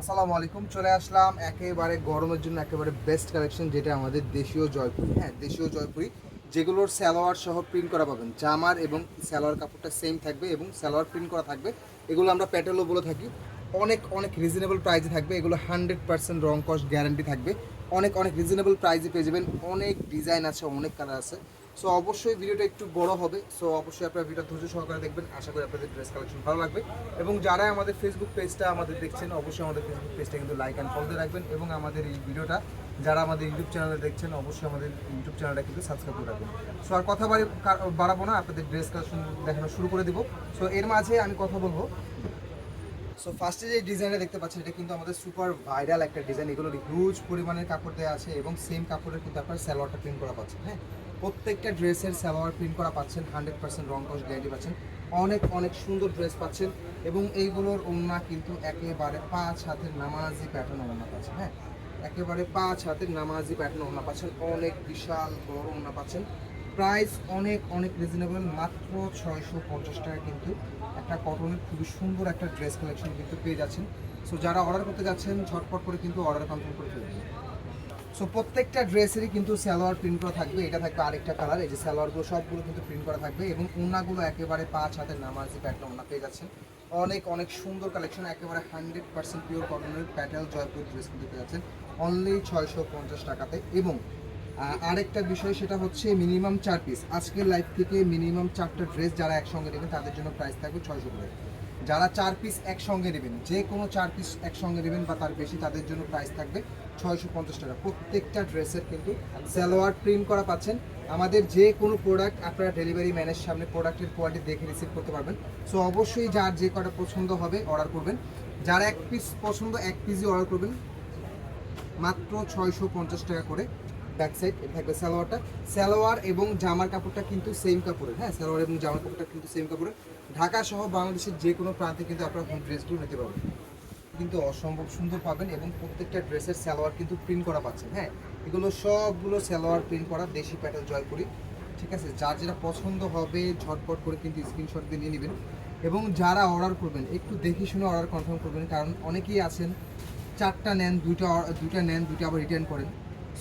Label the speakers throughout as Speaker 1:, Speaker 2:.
Speaker 1: আসসালামু আলাইকুম, চলে আসলাম একেবারে গরমের জন্য একেবারে বেস্ট কালেকশন যেটা আমাদের দেশীয় জয়পুরি। হ্যাঁ দেশীয় জয়পুরি, যেগুলোর সালোয়ার সহ প্রিন্ট করা পাবেন। জামার এবং সালোয়ার কাপড়টা সেম থাকবে এবং সালোয়ার প্রিন্ট করা থাকবে। এগুলো আমরা প্যাটেলও বলে থাকি। অনেক অনেক রিজনেবল প্রাইসে থাকবে। এগুলো হান্ড্রেড পার্সেন্ট রং কস্ট গ্যারান্টি থাকবে। অনেক অনেক রিজনেবল প্রাইসে পেয়ে যাবেন। অনেক ডিজাইন আছে, অনেক কালার আছে। সো অবশ্যই ভিডিওটা একটু বড় হবে। সো অবশ্যই আপনারা ভিডিও ধৈর্য সহকারে দেখবেন। আশা করি আপনাদের ড্রেস কালেকশন ভালো লাগবে। এবং যারা আমাদের ফেসবুক পেজটা আমাদের দেখছেন, অবশ্যই আমাদের ফেসবুক পেজটা কিন্তু লাইক অ্যান্ড ফলো দিয়ে রাখবেন। এবং আমাদের এই ভিডিওটা যারা আমাদের ইউটিউব চ্যানেলে দেখছেন, অবশ্যই আমাদের ইউটিউব চ্যানেলটা কিন্তু সাবস্ক্রাইব করে রাখবেন। সো আর কথা বাড়ি বাড়াবো না। আপনাদের ড্রেস কালেকশন দেখানো শুরু করে দিব। সো এর মাঝে আমি কথা বলব। সো ফার্স্টে যে ডিজাইনটা দেখতে পাচ্ছেন, এটা কিন্তু আমাদের সুপার ভাইরাল একটা ডিজাইন এগুলোর হিউজ পরিমাণের কাপড় দেওয়া আছে এবং সেম কাপড়ের কিন্তু আপনার সালোয়ারটা প্রিন্ট করা পাচ্ছেন হ্যাঁ? প্রত্যেকটা ড্রেসের সালোয়ার প্রিন্ট করা পাচ্ছেন হান্ড্রেড পার্সেন্ট রং কস গ্যারান্টি পাচ্ছেন। অনেক অনেক সুন্দর ড্রেস পাচ্ছেন এবং এইগুলোর ওড়না কিন্তু একেবারে পাঁচ হাতের নামাজি প্যাটার্ন ওড়না পাচ্ছেন হ্যাঁ? একেবারে পাঁচ হাতের নামাজি প্যাটার্ন ওড়না পাচ্ছেন। অনেক বিশাল বড় ওড়না পাচ্ছেন। প্রাইস অনেক অনেক রিজনেবল মাত্র ছয়শো পঞ্চাশ টাকা কিন্তু একটা কটনের খুবই সুন্দর একটা ড্রেস কালেকশন কিন্তু পেয়ে যাচ্ছেন। সো যারা অর্ডার করতে যাচ্ছেন, ঝটপট করে কিন্তু অর্ডার কনফার্ম করে ফেলবেন। সো প্রত্যেকটা ড্রেসেরই কিন্তু সালোয়ার প্রিন্ট করা থাকবে। এটা থাকবে আরেকটা কালার এই যে সালোয়ারগুলো সবগুলো কিন্তু প্রিন্ট করা থাকবে এবং ওনাগুলো একেবারে পাঁচ হাতের নামাজি প্যাটার্ন ওনা পেয়ে যাচ্ছেন। অনেক অনেক সুন্দর কালেকশন একেবারে হান্ড্রেড পার্সেন্ট পিওর কটনের প্যাটেল জয়পুর ড্রেস কিন্তু পেয়ে যাচ্ছেন। অনলি ছয়শো পঞ্চাশ টাকাতে এবং আরেকটা বিষয় সেটা হচ্ছে মিনিমাম চার পিস আজকের লাইফ থেকে মিনিমাম চারটা ড্রেস যারা একসঙ্গে নেবেন, তাদের জন্য প্রাইস থাকবে ছয়শো করে। যারা চার পিস একসঙ্গে নেবেন, যে কোনো চার পিস একসঙ্গে নেবেন বা তার বেশি, তাদের জন্য প্রাইস থাকবে ছয়শো পঞ্চাশ টাকা। প্রত্যেকটা ড্রেসের কিন্তু সালোয়ার প্রিন্ট করা পাচ্ছেন। আমাদের যে কোনো প্রোডাক্ট আপনারা ডেলিভারি ম্যানের সামনে প্রোডাক্টের কোয়ালিটি দেখে রিসিভ করতে পারবেন। সো অবশ্যই যার যে কটা পছন্দ হবে অর্ডার করবেন। যারা এক পিস পছন্দ, এক পিসই অর্ডার করবেন। মাত্র ছয়শো পঞ্চাশ টাকা করে। ব্যাক সাইড এটা থাকবে সালোয়ারটা। সালোয়ার এবং জামার কাপড়টা কিন্তু সেম কাপড়ের হ্যাঁ? সালোয়ার এবং জামার কাপড়টা কিন্তু সেম কাপড়ের। ঢাকা সহ বাংলাদেশের যে কোনো প্রান্তে কিন্তু আপনারা হোম ড্রেসগুলো নিতে পারবেন। কিন্তু অসম্ভব সুন্দর পাবেন এবং প্রত্যেকটা ড্রেসের সালোয়ার কিন্তু প্রিন্ট করা পাচ্ছেন হ্যাঁ? এগুলো সবগুলো সালোয়ার প্রিন্ট করা, দেশি প্যাটার্ন জয়পুরি ঠিক আছে? যার যেটা পছন্দ হবে, ঝটপট করে কিন্তু স্ক্রিনশট দিয়ে নিয়ে নেবেন। এবং যারা অর্ডার করবেন, একটু দেখে শুনে অর্ডার কনফার্ম করবেন, কারণ অনেকেই আছেন, চারটা নেন, দুইটা দুইটা নেন, দুইটা আবার রিটার্ন করেন।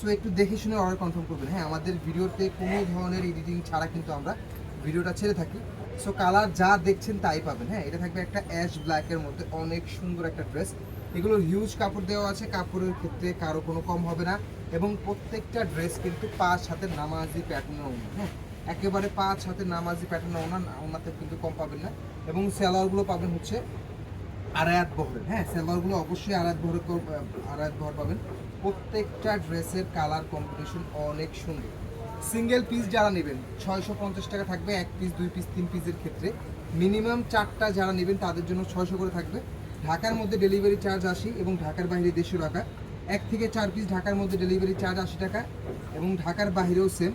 Speaker 1: সো একটু দেখে শুনে অর্ডার কনফার্ম করবেন। হ্যাঁ আমাদের ভিডিওতে কোনো ধরনের এডিটিং ছাড়া কিন্তু আমরা ভিডিওটা ছেড়ে থাকি। সো কালার যা দেখছেন তাই পাবেন। হ্যাঁ এটা থাকবে একটা অ্যাশ ব্ল্যাকের মধ্যে। অনেক সুন্দর একটা ড্রেস এগুলো হিউজ কাপড় দেওয়া আছে। কাপড়ের ক্ষেত্রে কারও কোনো কম হবে না। এবং প্রত্যেকটা ড্রেস কিন্তু পাঁচ হাতের নামাজি প্যাটার্নের ওনা হ্যাঁ একেবারে পাঁচ হাতের নামাজি প্যাটার্নের ওনা ওনাতে কিন্তু কম পাবেন না। এবং স্যালোয়ারগুলো পাবেন হচ্ছে আড়ায়াত বহরের। হ্যাঁ সালোয়ারগুলো অবশ্যই আড়ায়াত বহরের কর- আড়ায়াত বহর পাবেন। প্রত্যেকটা ড্রেসের কালার কম্বিনেশন অনেক সুন্দর। সিঙ্গেল পিস যারা নেবেন, ছয়শো পঞ্চাশ টাকা থাকবে, এক পিস দুই পিস তিন পিসের ক্ষেত্রে। মিনিমাম চারটা যারা নেবেন, তাদের জন্য ছয়শো করে থাকবে। ঢাকার মধ্যে ডেলিভারি চার্জ আশি এবং ঢাকার বাইরে দেড়শো টাকা। এক থেকে চার পিস ঢাকার মধ্যে ডেলিভারি চার্জ আশি টাকা এবং ঢাকার বাইরেও সেম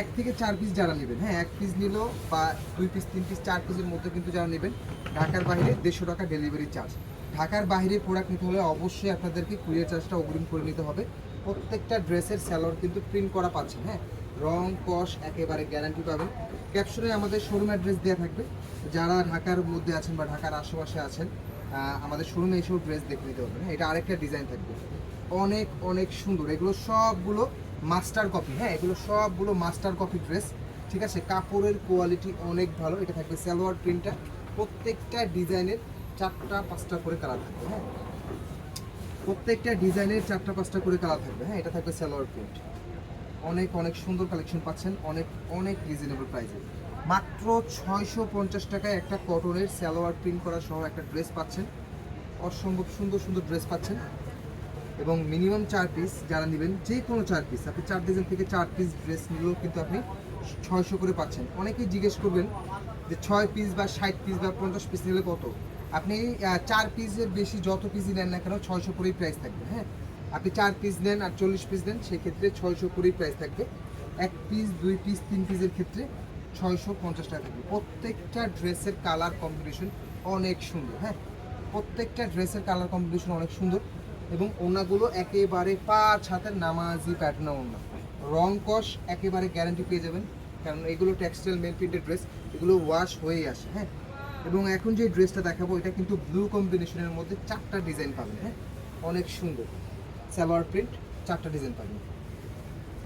Speaker 1: এক থেকে চার পিস যারা নেবেন হ্যাঁ এক পিস নিল বা দুই পিস তিন পিস চার পিসের মধ্যে কিন্তু যারা নেবেন, ঢাকার বাইরে দেড়শো টাকা ডেলিভারি চার্জ ঢাকার বাইরে প্রোডাক্ট নিতে হলে অবশ্যই আপনাদেরকে কুরিয়ার চার্জটা অগ্রিম করে নিতে হবে। প্রত্যেকটা ড্রেসের স্যালোয়ার কিন্তু প্রিন্ট করা পাচ্ছেন হ্যাঁ? রং, কস, একেবারে গ্যারান্টি পাবেন। ক্যাপশনে আমাদের শোরুম অ্যাড্রেস দেওয়া থাকবে। যারা ঢাকার মধ্যে আছেন বা ঢাকার আশেপাশে আছেন আমাদের শোরুমে এসেও ড্রেস দেখে নিতে পারবেন হ্যাঁ? এটা আরেকটা ডিজাইন থাকবে। অনেক অনেক সুন্দর। এগুলো সবগুলো মাস্টার কপি হ্যাঁ? এগুলো সবগুলো মাস্টার কপি ড্রেস ঠিক আছে? কাপড়ের কোয়ালিটি অনেক ভালো। এটা থাকবে সালোয়ার প্রিন্টটা প্রত্যেকটা ডিজাইনের চারটা, পাঁচটা করে কালার থাকবে হ্যাঁ? প্রত্যেকটা ডিজাইনের চারটা, পাঁচটা করে কালার থাকবে হ্যাঁ? এটা থাকবে সালোয়ার প্রিন্ট। অনেক অনেক সুন্দর কালেকশন পাচ্ছেন, অনেক অনেক রিজনেবল প্রাইসে। মাত্র ছয়শো পঞ্চাশ টাকায় একটা কটনের সালোয়ার প্রিন্ট করা সহ একটা ড্রেস পাচ্ছেন। অসম্ভব সুন্দর সুন্দর ড্রেস পাচ্ছেন। এবং মিনিমাম চার পিস যারা নেবেন যে কোনো চার পিস, আপনি চার ডিজাইন থেকে চার পিস ড্রেস নিলেও কিন্তু আপনি ছয়শো করে পাচ্ছেন। অনেকেই জিজ্ঞেস করবেন যে ছয় পিস বা ষাট পিস বা পঞ্চাশ পিস নিলে কত? আপনি চার পিসের বেশি যত পিসই নেন না কেন ছয়শো করেই প্রাইস থাকবে হ্যাঁ? আপনি চার পিস নেন আর চল্লিশ পিস নেন, সেক্ষেত্রে ছয়শো করেই প্রাইস থাকবে। এক পিস দুই পিস তিন পিসের ক্ষেত্রে ছয়শো পঞ্চাশ টাকা থাকবে। প্রত্যেকটা ড্রেসের কালার কম্বিনেশন অনেক সুন্দর হ্যাঁ? প্রত্যেকটা ড্রেসের কালার কম্বিনেশন অনেক সুন্দর এবং ওনাগুলো একেবারে পাঁচ হাতের নামাজি প্যাটার্ন ওনা রং কস একেবারে গ্যারান্টি পেয়ে যাবেন, কারণ এগুলো টেক্সটাইল মেল প্রিন্টেড ড্রেস এগুলো ওয়াশ হয়েই আসে হ্যাঁ? এবং এখন যে ড্রেসটা দেখাবো, এটা কিন্তু ব্লু কম্বিনেশনের মধ্যে চারটা ডিজাইন পাবেন হ্যাঁ? অনেক সুন্দর। সালোয়ার প্রিন্ট চারটা ডিজাইন পাবেন।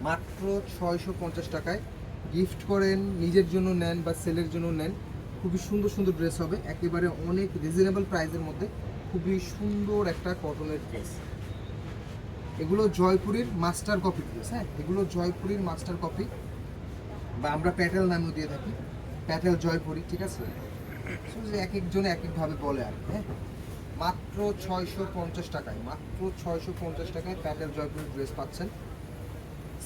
Speaker 1: মাত্র ছয়শো পঞ্চাশ টাকায় গিফট করেন, নিজের জন্য নেন বা সেলের জন্য নেন, খুবই সুন্দর সুন্দর ড্রেস হবে, একেবারে অনেক রিজনেবল প্রাইসের মধ্যে খুবই সুন্দর একটা কটনের ড্রেস এগুলো জয়পুরীর মাস্টার কপি ড্রেস হ্যাঁ? এগুলো জয়পুরীর মাস্টার কপি বা আমরা প্যাটেল নামেও দিয়ে থাকি, প্যাটেল জয়পুরি, ঠিক আছে? এক একজনে এক একভাবে বলে আর হ্যাঁ? মাত্র ছয়শো পঞ্চাশ টাকায়, মাত্র ছয়শো পঞ্চাশ টাকায় প্যাটেল জয়পুরি ড্রেস পাচ্ছেন।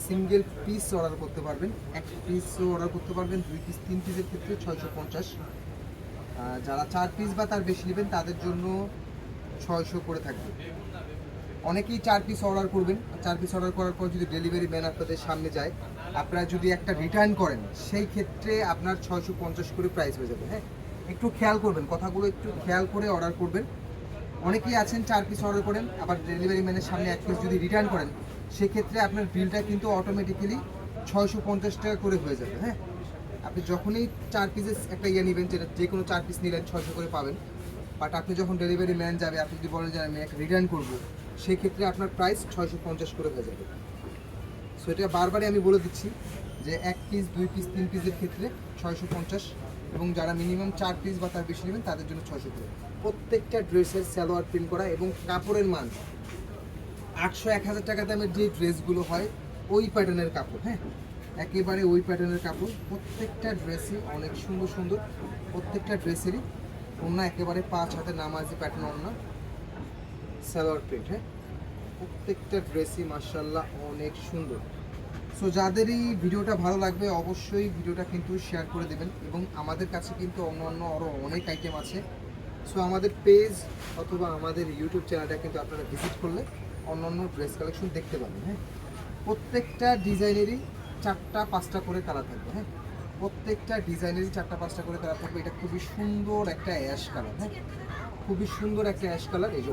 Speaker 1: সিঙ্গেল পিস অর্ডার করতে পারবেন, এক পিসও অর্ডার করতে পারবেন, দুই পিস, তিন পিসের ক্ষেত্রে ছয়শো পঞ্চাশ। যারা চার পিস বা তার বেশি নেবেন, তাদের জন্য ছয়শো করে থাকবে। অনেকেই চার পিস অর্ডার করবেন, চার পিস অর্ডার করার পর যদি ডেলিভারি ম্যান আপনাদের সামনে যায়, আপনারা যদি একটা রিটার্ন করেন, সেই ক্ষেত্রে আপনার ছয়শো পঞ্চাশ করে প্রাইস হয়ে যাবে হ্যাঁ? একটু খেয়াল করবেন, কথাগুলো একটু খেয়াল করে অর্ডার করবেন। অনেকেই আছেন চার পিস অর্ডার করেন, আবার ডেলিভারি ম্যানের সামনে এক পিস যদি রিটার্ন করেন, সেক্ষেত্রে আপনার বিলটা কিন্তু অটোমেটিক্যালি ছয়শো পঞ্চাশ টাকা করে হয়ে যাবে হ্যাঁ? আপনি যখনই চার পিসের একটা ইয়ে নেবেন, যেটা যে কোনো চার পিস নিলেন, ছয়শো করে পাবেন। বাট আপনি যখন ডেলিভারি ম্যান যাবে, আপনি যদি বলেন যে আমি একটা রিটার্ন করব, সেক্ষেত্রে আপনার প্রাইস ছয়শো পঞ্চাশ করে হয়ে যাবে। সো এটা বারবারই আমি বলে দিচ্ছি যে এক পিস দুই পিস তিন পিসের ক্ষেত্রে ছয়শো পঞ্চাশ এবং যারা মিনিমাম চার পিস বা তার বেশি নেবেন, তাদের জন্য ছয়শো করে। প্রত্যেকটা ড্রেসের সালোয়ার প্রিন্ট করা এবং কাপড়ের মান। আটশো এক হাজার টাকা দামের যে ড্রেসগুলো হয়, ওই প্যাটার্নের কাপড় হ্যাঁ? একেবারে ওই প্যাটার্নের কাপড়। প্রত্যেকটা ড্রেসই অনেক সুন্দর সুন্দর। প্রত্যেকটা ড্রেসেরই অন্য একেবারে পাঁচ হাতে নামাজি প্যাটার্ন অন্য সালোয়ার প্রিন্ট হ্যাঁ? প্রত্যেকটা ড্রেসই মার্শাল্লাহ অনেক সুন্দর। সো যাদেরই ভিডিওটা ভালো লাগবে, অবশ্যই ভিডিওটা কিন্তু শেয়ার করে দেবেন এবং আমাদের কাছে কিন্তু অন্য অন্য আরও অনেক আইটেম আছে। সো আমাদের পেজ অথবা আমাদের ইউটিউব চ্যানেলটা কিন্তু আপনারা ভিজিট করলে অন্য অন্য ড্রেস কালেকশন দেখতে পাবেন হ্যাঁ? প্রত্যেকটা ডিজাইনেরই চারটা, পাঁচটা করে কালার থাকবে হ্যাঁ? প্রত্যেকটা ডিজাইনেরই চারটা, পাঁচটা করে কালার থাকবে। এটা খুবই সুন্দর একটা অ্যাশ কালার হ্যাঁ? খুবই সুন্দর একটা অ্যাশ কালার এই যে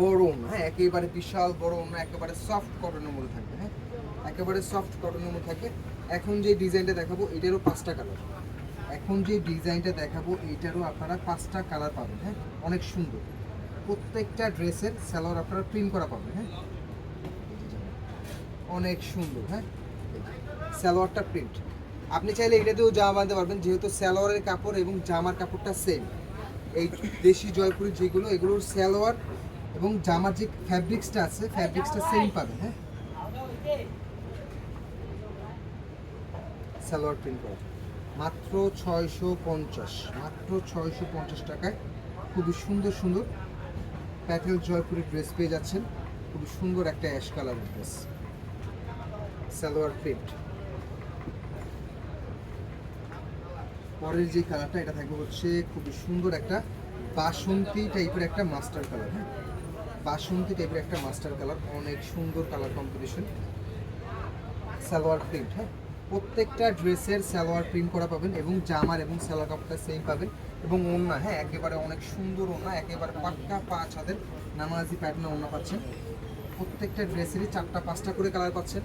Speaker 1: বড় হ্যাঁ? একেবারে বিশাল, বড় ওড়না একেবারে সফট কটনের মধ্যে থাকবে হ্যাঁ? একেবারে সফট কটনের মধ্যে থাকে। এখন যে ডিজাইনটা দেখাবো, এটারও পাঁচটা কালার এখন যে ডিজাইনটা দেখাবো এইটারও আপনারা পাঁচটা কালার পাবেন হ্যাঁ? অনেক সুন্দর। প্রত্যেকটা ড্রেসের সালোয়ার আপনারা প্রিন্ট করা পাবেন হ্যাঁ? অনেক সুন্দর হ্যাঁ? সালোয়ারটা প্রিন্ট আপনি চাইলে এটাতেও জামা বাঁধতে পারবেন, যেহেতু সালোয়ারের কাপড় এবং জামার কাপড়টা সেম এই দেশি জয়পুরি যেগুলো, এগুলোর সালোয়ার এবং জামার যে ফ্যাব্রিক্সটা আছে ফ্যাব্রিক্সটা সেম পাবেন হ্যাঁ? সালোয়ার প্রিন্ট করা। মাত্র ছয়শো পঞ্চাশ, মাত্র ছয়শো পঞ্চাশ টাকায় খুবই সুন্দর সুন্দর প্যাটেল জয়পুরি ড্রেস পেয়ে যাচ্ছেন। খুবই সুন্দর একটা অ্যাশ কালারের ড্রেস সালোয়ার প্রিন্ট পরের যে কালারটা এটা থাকবে হচ্ছে খুবই সুন্দর একটা বাসন্তী টাইপের একটা মাস্টার কালার হ্যাঁ? বাসন্তী টাইপের একটা মাস্টার কালার অনেক সুন্দর কালার কম্বিনেশন সালোয়ার প্রিন্ট হ্যাঁ? প্রত্যেকটা ড্রেসের সালোয়ার প্রিন্ট করা পাবেন এবং জামার এবং সালোয়ার কাপড়টা সেম পাবেন এবং ওড়না হ্যাঁ একেবারে অনেক সুন্দর ওড়না, একেবারে পাক্কা পাঁচ হাতের নামাজি প্যাটার্নে ওনা পাচ্ছেন। প্রত্যেকটা ড্রেসেরই চারটা, পাঁচটা করে কালার পাচ্ছেন।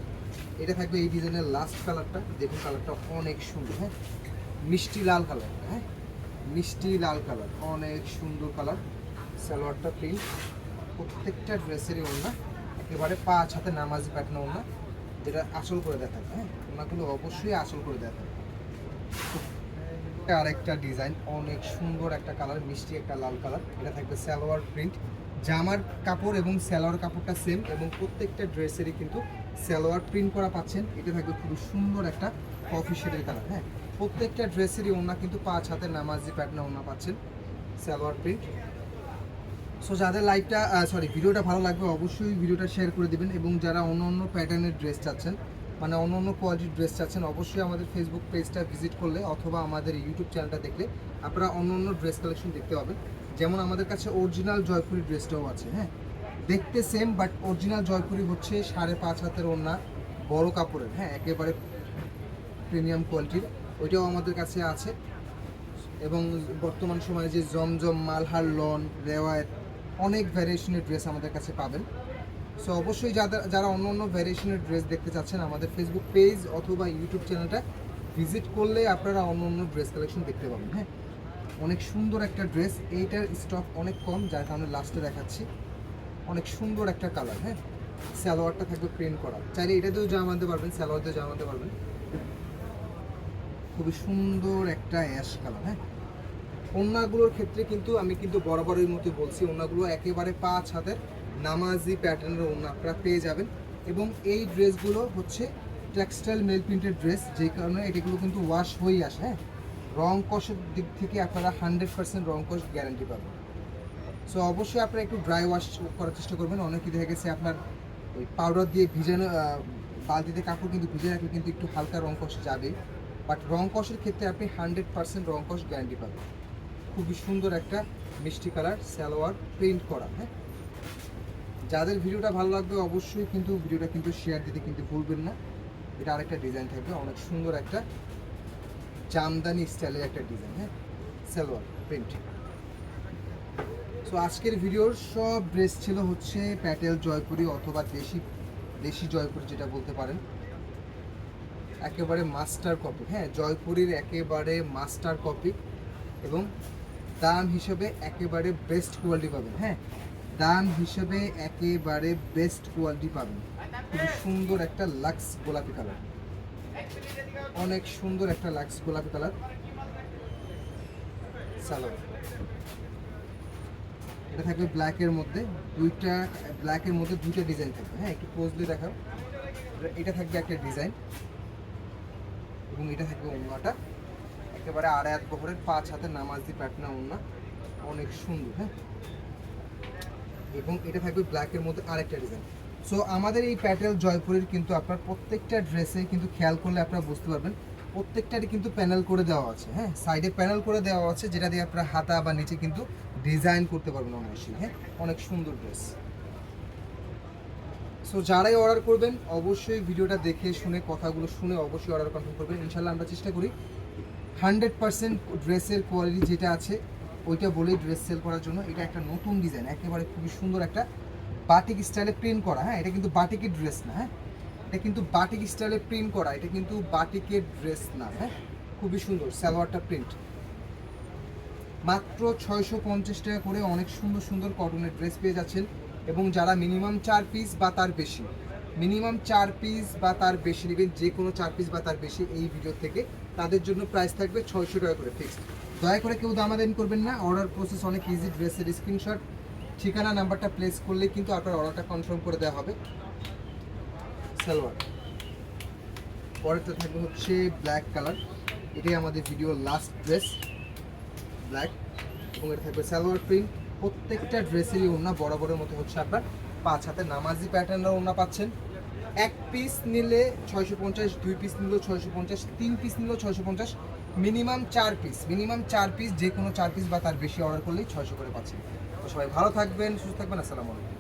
Speaker 1: এটা থাকবে এই ডিজাইনের লাস্ট কালারটা দেখুন কালারটা অনেক সুন্দর হ্যাঁ। মিষ্টি লাল কালার হ্যাঁ। মিষ্টি লাল কালার অনেক সুন্দর কালার সালোয়ারটা প্রিন্ট প্রত্যেকটা ড্রেসেরই ওড়না, একেবারে পাঁচ হাতে নামাজি প্যাটার্ন ওড়না। যেটা আসল করে দেখা হ্যাঁ? ওনাগুলো অবশ্যই আসল করে দেখা আর একটা ডিজাইন, অনেক সুন্দর একটা কালার, মিষ্টি একটা লাল কালার। এটা থাকবে সালোয়ার প্রিন্ট। জামার কাপড় এবং সালোয়ার কাপড়টা সেম এবং প্রত্যেকটা ড্রেসেরই কিন্তু সালোয়ার প্রিন্ট করা পাচ্ছেন। এটা থাকবে খুবই সুন্দর একটা কফি শেডের কালার হ্যাঁ? প্রত্যেকটা ড্রেসেরই ওনা কিন্তু পাঁচ হাতের নামাজি প্যাটার্ন ওনা পাচ্ছেন, সালোয়ার প্রিন্ট। সো যাদের লাইভটা সরি ভিডিওটা ভালো লাগবে, অবশ্যই ভিডিওটা শেয়ার করে দিবেন এবং যারা অন্য অন্য প্যাটার্নের ড্রেস চাচ্ছেন মানে অন্য অন্য কোয়ালিটির ড্রেস চাচ্ছেন, অবশ্যই আমাদের ফেসবুক পেজটা ভিজিট করলে অথবা আমাদের ইউটিউব চ্যানেলটা দেখলে আপনারা অন্য অন্য ড্রেস কালেকশন দেখতে পাবেন। যেমন আমাদের কাছে অরিজিনাল জয়পুরি ড্রেসটাও আছে হ্যাঁ? দেখতে সেম বাট অরিজিনাল জয়পুরি হচ্ছে সাড়ে পাঁচ হাতের ওড়না, বড় কাপড়ের হ্যাঁ? একেবারে প্রিমিয়াম কোয়ালিটির ওইটাও আমাদের কাছে আছে। এবং বর্তমান সময়ে যে জমজম মালহার লন, রেওয়ায়ত অনেক ভ্যারিয়েশনের ড্রেস আমাদের কাছে পাবেন। সো অবশ্যই যাদের, যারা অন্য অন্য ভ্যারিয়েশনের ড্রেস দেখতে চাচ্ছেন, আমাদের ফেসবুক পেজ অথবা ইউটিউব চ্যানেলটা ভিজিট করলে আপনারা অন্য অন্য ড্রেস কালেকশন দেখতে পাবেন হ্যাঁ? অনেক সুন্দর একটা ড্রেস এইটার স্টক অনেক কম, যার কারণে লাস্টে দেখাচ্ছি। অনেক সুন্দর একটা কালার হ্যাঁ? সালোয়ারটা থাকবে প্রিন্ট করা। চাইলে এটাতেও জামা আনতে পারবেন সালোয়ার দিয়েও জামা আনতে পারবেন। খুবই সুন্দর একটা অ্যাশ কালার হ্যাঁ? ওড়নাগুলোর ক্ষেত্রে কিন্তু আমি কিন্তু বরাবরের মতো বলছি, ওড়নাগুলো একেবারে পাঁচ হাতের নামাজি প্যাটার্নের ওনা আপনারা পেয়ে যাবেন। এবং এই ড্রেসগুলো হচ্ছে টেক্সটাইল মেল প্রিন্টেড ড্রেস, যেই কারণে এগুলো কিন্তু ওয়াশ হয়েই আসে হ্যাঁ? রং কষের দিক থেকে আপনারা হান্ড্রেড পার্সেন্ট রং কষ গ্যারান্টি পাবেন। সো অবশ্যই আপনারা একটু ড্রাই ওয়াশ করার চেষ্টা করবেন। অনেকে দেখা গেছে আপনার ওই পাউডার দিয়ে ভিজানো বালতিতে কাপড় কিন্তু ভিজে রাখলে কিন্তু একটু হালকা রং কষ যাবে বাট রং কষের ক্ষেত্রে আপনি হান্ড্রেড পার্সেন্ট রং কষ গ্যারান্টি পাবেন। খুবই সুন্দর একটা মিষ্টি কালার, সালোয়ার প্রিন্ট করা হ্যাঁ? যাদের ভিডিওটা ভালো লাগবে অবশ্যই কিন্তু ভিডিওটা কিন্তু শেয়ার দিতে কিন্তু ভুলবেন না। এটা আরেকটা ডিজাইন থাকবে, অনেক সুন্দর একটা জামদানি স্টাইলের একটা ডিজাইন হ্যাঁ? সালোয়ার প্রিন্ট সো আজকের ভিডিওর সব ড্রেস ছিল হচ্ছে প্যাটেল জয়পুরি অথবা দেশি দেশি জয়পুরি যেটা বলতে পারেন। একেবারে মাস্টার কপি হ্যাঁ? জয়পুরীর একেবারে মাস্টার কপি এবং দাম হিসেবে একেবারে বেস্ট কোয়ালিটি পাবেন হ্যাঁ? দাম হিসেবে একেবারে বেস্ট কোয়ালিটি পাবেন। খুবই সুন্দর একটা লাক্স গোলাপি কালার অনেক সুন্দর একটা লাক্স গোলাপি কালার সালোয়ার। এটা থাকবে ব্ল্যাকের মধ্যে। দুইটা ব্ল্যাকের মধ্যে দুইটা ডিজাইন থাকবে হ্যাঁ? একটু ক্লোজলি দেখাও। এটা থাকবে একটা ডিজাইন এবং এটা থাকবে ওড়নাটা। একেবারে আড়াই হাত বহরের পাঁচ হাতে নামাজ প্যাটনা ওড়না অনেক সুন্দর হ্যাঁ? এবং এটা থাকবে ব্ল্যাকের মধ্যে আরেকটা ডিজাইন সো আমাদের এই প্যাটেল জয়পুরের কিন্তু আপনার প্রত্যেকটা ড্রেসে কিন্তু খেয়াল করলে আপনারা বুঝতে পারবেন, প্রত্যেকটারই কিন্তু প্যানেল করে দেওয়া আছে হ্যাঁ? সাইডে প্যানেল করে দেওয়া আছে, যেটা দিয়ে আপনারা হাতা বা নিচে কিন্তু ডিজাইন করতে পারবেন অনায়াসই হ্যাঁ? অনেক সুন্দর ড্রেস সো যারাই অর্ডার করবেন, অবশ্যই ভিডিওটা দেখে শুনে, কথাগুলো শুনে অবশ্যই অর্ডার কনফার্ম করবেন। ইনশাল্লাহ আমরা চেষ্টা করি হান্ড্রেড পার্সেন্ট ড্রেসের কোয়ালিটি যেটা আছে, ওইটা বলেই ড্রেস সেল করার জন্য এটা একটা নতুন ডিজাইন একেবারে খুবই সুন্দর একটা বাটিক স্টাইলে প্রিন্ট করা হ্যাঁ? এটা কিন্তু বাটিকের ড্রেস না হ্যাঁ? এটা কিন্তু বাটিক স্টাইলে প্রিন্ট করা, এটা কিন্তু বাটিকের ড্রেস না হ্যাঁ? খুবই সুন্দর, সালোয়ারটা প্রিন্ট মাত্র ছয়শো পঞ্চাশ টাকা করে অনেক সুন্দর সুন্দর কটনের ড্রেস পেয়ে যাচ্ছেন এবং যারা মিনিমাম চার পিস বা তার বেশি মিনিমাম চার পিস বা তার বেশি নেবেন, যে কোনো চার পিস বা তার বেশি এই ভিডিও থেকে তাদের জন্য প্রাইস থাকবে ছয়শো টাকা করে ফিক্সড দয়া করে কেউ দামাদামি করবেন না অর্ডার প্রসেস অনেক ইজি ড্রেসের স্ক্রিনশট ঠিকানা নাম্বারটা প্লেস করলে কিন্তু আপনার অর্ডারটা কনফার্ম করে দেওয়া হবে। সালোয়ার। পরেরটা থাকবে হচ্ছে ব্ল্যাক কালার এটাই আমাদের ভিডিও লাস্ট ড্রেস ব্ল্যাক এবং এটা থাকবে সালোয়ার প্রিন্ট প্রত্যেকটা ড্রেসেরই ওনা ওড়না বরাবরের মতো হচ্ছে আপনার। পাঁচ হাতে নামাজি প্যাটার্নের ওড়না পাচ্ছেন। এক পিস নিলে ছয়শো পঞ্চাশ, দুই পিস নিলেও ছয়শো পঞ্চাশ, তিন পিস নিলেও ছয়শো পঞ্চাশ মিনিমাম চার পিস মিনিমাম চার পিস যে কোনো চার পিস বা তার বেশি অর্ডার করলেই ছয়শো করে পাচ্ছেন। তো সবাই ভালো থাকবেন, সুস্থ থাকবেন, আসসালামু আলাইকুম।